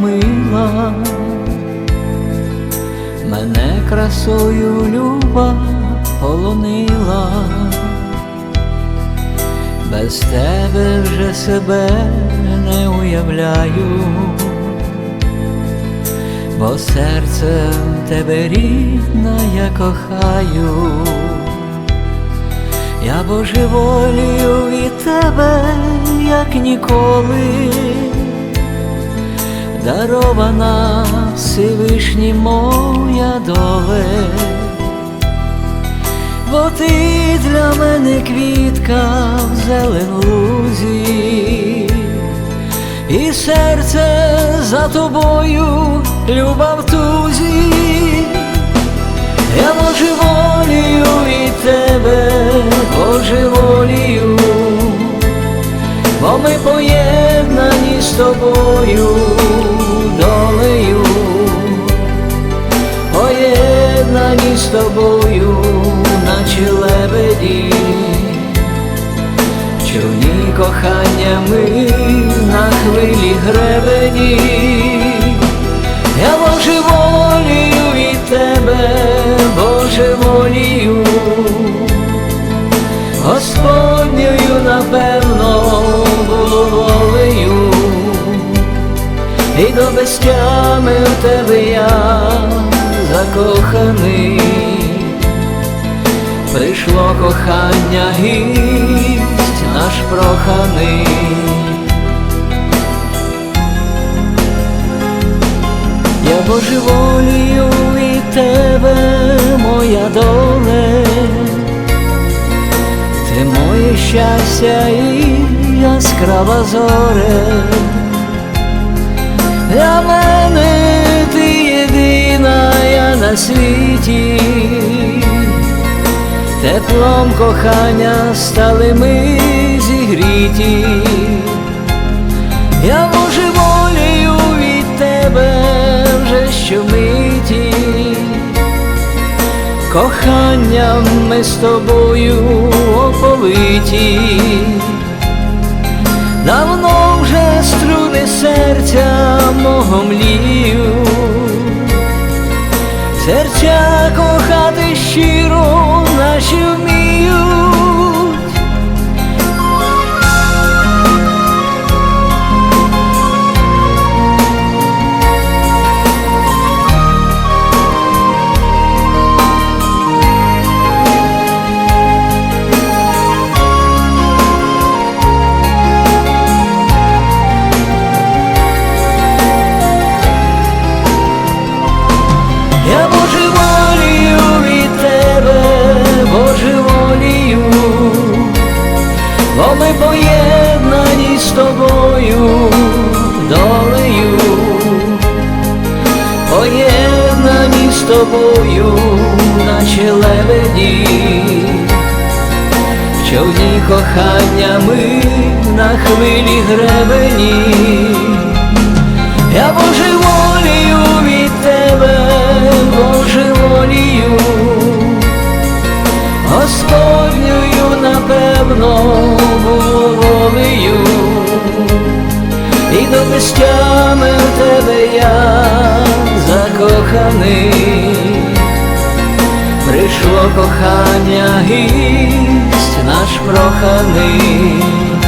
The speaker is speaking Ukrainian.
мила, мене красою люба полонила, без тебе вже себе не уявляю, бо серцем тебе рідна я кохаю. Я божеволію від тебе, як ніколи, дарована Всевишнім моя доле, бо ти для мене квітка в зелен лузі, і серце за тобою люба в тузі. Я божеволію від тебе, божеволію, бо ми поєднані з тобою човні кохання ми на хвилі гребені. Я божеволію від тебе, божеволію, Господньою, напевно, було волею, і до безтями в тебе я закоханий, прийшло кохання гість наш проханий. Я божеволію від тебе, моя доле, ти моє щастя і яскрава зоре. Для мене ти єдина я на світі, теплом кохання стали ми зігріті. Я божеволію від тебе вже щомиті, коханням ми з тобою оповиті, давно вже струни серця мого млію, тобою, наче лебеді, в човні кохання ми на хвилі гребені. Я божеволію від тебе, божеволію, Господньою, напевно, було волею, і до в тебе я закоханий, прийшло кохання гість наш проханий.